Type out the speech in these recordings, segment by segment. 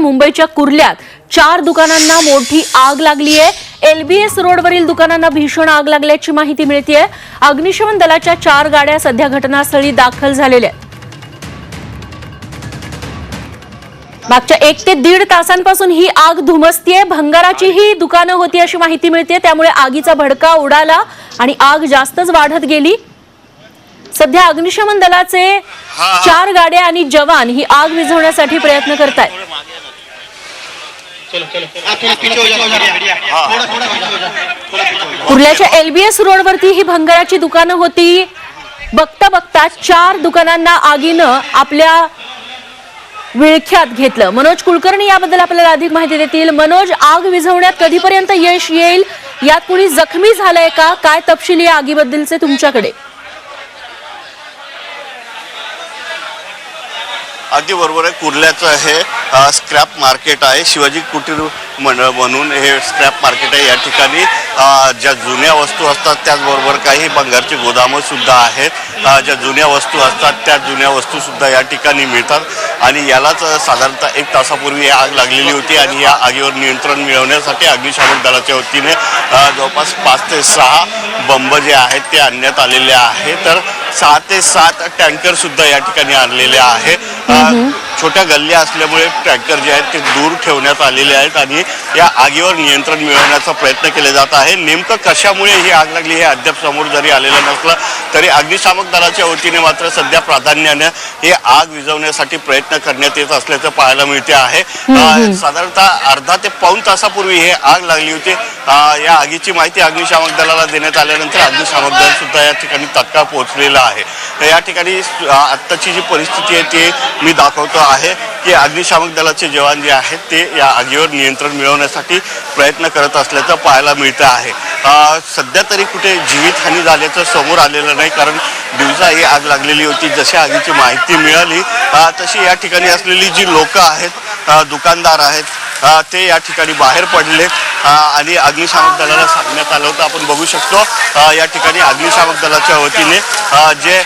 मुंबईच्या कुर्ल्यात चार दुकानांना मोठी आग लागली आहे. एलबीएस रोडवरील दुकानांना भीषण आग लागल्याची माहिती मिळतीये. अग्निशमन दलाच्या चार गाड्या सध्या घटनास्थळी दाखल झालेल्या आहेत. मागच्या एक ते दीड तासांपासून ही आग धुमसतीये. भंगाराची ही दुकानं होती अशी माहिती मिळते त्यामुळे आगीचा भडका उडाला आणि आग जास्तच वाढत गेली. सध्या अग्निशमन दलाचे चार गाड्या आणि जवान ही आग विझवण्यासाठी प्रयत्न करत आहेत कुर्ल्याच्या एलबीएस रोडवरती ही भंगाराची दुकानं होती. बघता बघता चार दुकानांना आगीनं आपल्या विळख्यात घेतलं. मनोज कुलकर्णी याबद्दल आपल्याला अधिक माहिती देतील. मनोज आग विझवण्यात कधीपर्यंत यश येईल? यात कुणी जखमी झालंय का? काय तपशील या आगीबद्दलचे तुमच्याकडे? अगदी बरोबर आहे. कुर्ल्याचं हे स्क्रॅप मार्केट आहे. शिवाजी कुटीर मंडळ म्हणून हे स्क्रॅप मार्केट आहे. या ठिकाणी ज्या जुन्या वस्तू असतात त्याचबरोबर काही बंगारची गोदामंसुद्धा आहेत. ज्या जुन्या वस्तू असतात त्या जुन्या वस्तूसुद्धा या ठिकाणी मिळतात. आणि यालाच साधारणतः एक तासापूर्वी आग लागलेली होती आणि या आगीवर नियंत्रण मिळवण्यासाठी अग्निशामक दलाच्या वतीने जवळपास पाच ते सहा बंब जे आहेत ते आणण्यात आलेले आहे तर सहा ते सात टँकर सुद्धा या ठिकाणी आणलेले आहे. छोट्या गल्ल्या असल्यामुळे टँकर जे आहेत ते दूर ठेवण्यात आलेले आहेत आणि या आगीवर नियंत्रण मिळवण्याचा प्रयत्न केला जात आहे. नेमकं कशामुळे ही आग लागली हे अद्याप समोर जरी आलेलं नसलं तरी अग्निशामक दलाच्या वतीने मात्र सध्या प्राधान्याने हे आग विझवण्यासाठी प्रयत्न करण्यात येत असल्याचं पाहायला मिळते आहे. साधारणतः अर्धा ते पाऊन तासापूर्वी हे आग लागली होती. या आगीची माहिती अग्निशामक दलाला देण्यात आल्यानंतर अग्निशामक दल सुद्धा या ठिकाणी तत्काळ पोहोचलेलं आहे. तर या ठिकाणी आत्ताची जी परिस्थिती आहे ती मी दाखवतो आहे की अग्निशामक दलाचे जवान जे आहेत ते या आगीवर नियंत्रण मिळवण्यासाठी प्रयत्न करत असल्याचं पाहायला मिळतं आहे. सध्या तरी कुठे जीवितहानी झाल्याचं समोर आलेलं नाही कारण दिवसा ही आग लागलेली होती. जशी आगीची माहिती मिळाली तशी या ठिकाणी असलेली जी लोकं आहेत दुकानदार आहेत ते या ठिकाणी बाहेर पडले. आणि अग्निशामक दलाला सांगण्यात आलं होतं. आपण बघू शकतो या ठिकाणी अग्निशामक दलाच्या वतीने जे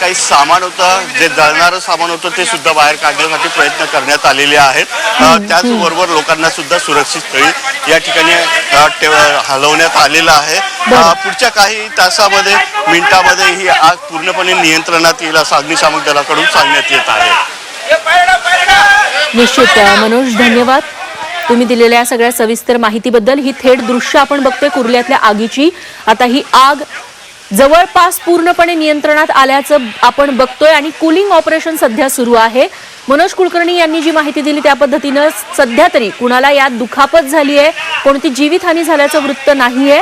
काही सामान होतं जे जळणारं सामान होतं ते सुद्धा बाहेर काढण्यासाठी प्रयत्न करण्यात आलेले आहेत. त्याचबरोबर लोकांना सुद्धा सुरक्षित स्थळी या ठिकाणी हलवण्यात आलेलं आहे. पुढच्या काही तासामध्ये मिनिटामध्ये ही आग पूर्णपणे नियंत्रणात येईल असं अग्निशामक दलाकडून सांगण्यात येत आहे. निश्चित मनोज धन्यवाद. तुम्ही दिलेल्या सगळ्या सविस्तर माहितीबद्दल ही थेट दृश्य आपण बघतोय कुर्ल्यातल्या आगीची. आता ही आग जवळपास पूर्णपणे नियंत्रणात आल्याचं आपण बघतोय आणि कुलिंग ऑपरेशन सध्या सुरू आहे. मनोज कुलकर्णी यांनी जी माहिती दिली त्या पद्धतीनं सध्या तरी कुणाला यात दुखापत झाली आहे कोणती जीवितहानी झाल्याचं वृत्त नाहीये.